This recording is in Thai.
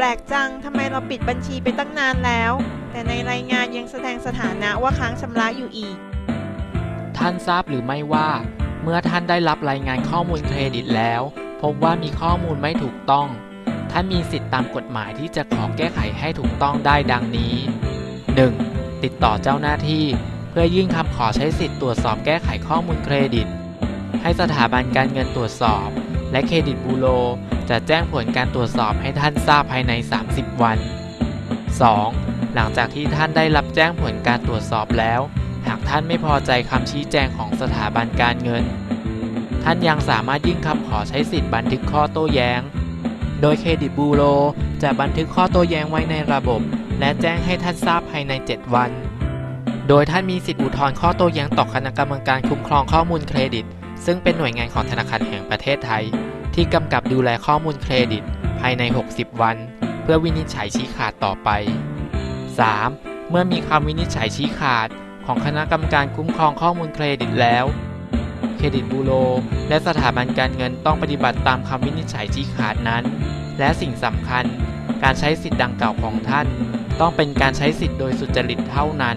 แปลกจังทำไมเราปิดบัญชีไปตั้งนานแล้ว แต่ในรายงานยังแสดงสถานะว่าค้างชำระอยู่อีก ท่านทราบหรือไม่ว่า เมื่อท่านได้รับรายงานข้อมูลเครดิตแล้ว พบว่ามีข้อมูลไม่ถูกต้อง ท่านมีสิทธิตามกฎหมายที่จะขอแก้ไขให้ถูกต้องได้ดังนี้ 1. ติดต่อเจ้าหน้าที่ เพื่อยื่นคำขอใช้สิทธิ์ตรวจสอบแก้ไขข้อมูลเครดิต ให้สถาบันการเงินตรวจสอบ และเครดิตบูโรจะแจ้งผลการตรวจสอบให้ท่านทราบภายใน 30 วัน 2. หลังจากที่ท่านได้รับแจ้งผลการตรวจสอบแล้ว หากท่านไม่พอใจคำชี้แจงของสถาบันการเงิน ท่านยังสามารถยื่นคำขอใช้สิทธิ์บันทึกข้อโต้แย้ง โดยเครดิตบูโรจะบันทึกข้อโต้แย้งไว้ในระบบ และแจ้งให้ท่านทราบภายใน 7 วัน โดยท่านมีสิทธิอุทธรณ์ข้อโต้แย้งต่อคณะกรรมการคุ้มครองข้อมูลเครดิต ซึ่งเป็นหน่วยงานของธนาคารแห่งประเทศไทย ที่กำกับดูแลข้อมูลเครดิตภายใน 60 วัน เพื่อวินิจฉัยชี้ขาดต่อไป 3. เมื่อมีคำวินิจฉัยชี้ขาดของคณะกรรมการคุ้มครองข้อมูลเครดิตแล้วเครดิตบูโรและสถาบันการเงินต้องปฏิบัติตามคำวินิจฉัยชี้ขาดนั้น และสิ่งสำคัญ การใช้สิทธิ์ดังกล่าวของท่าน ต้องเป็นการใช้สิทธิ์โดยสุจริตเท่านั้น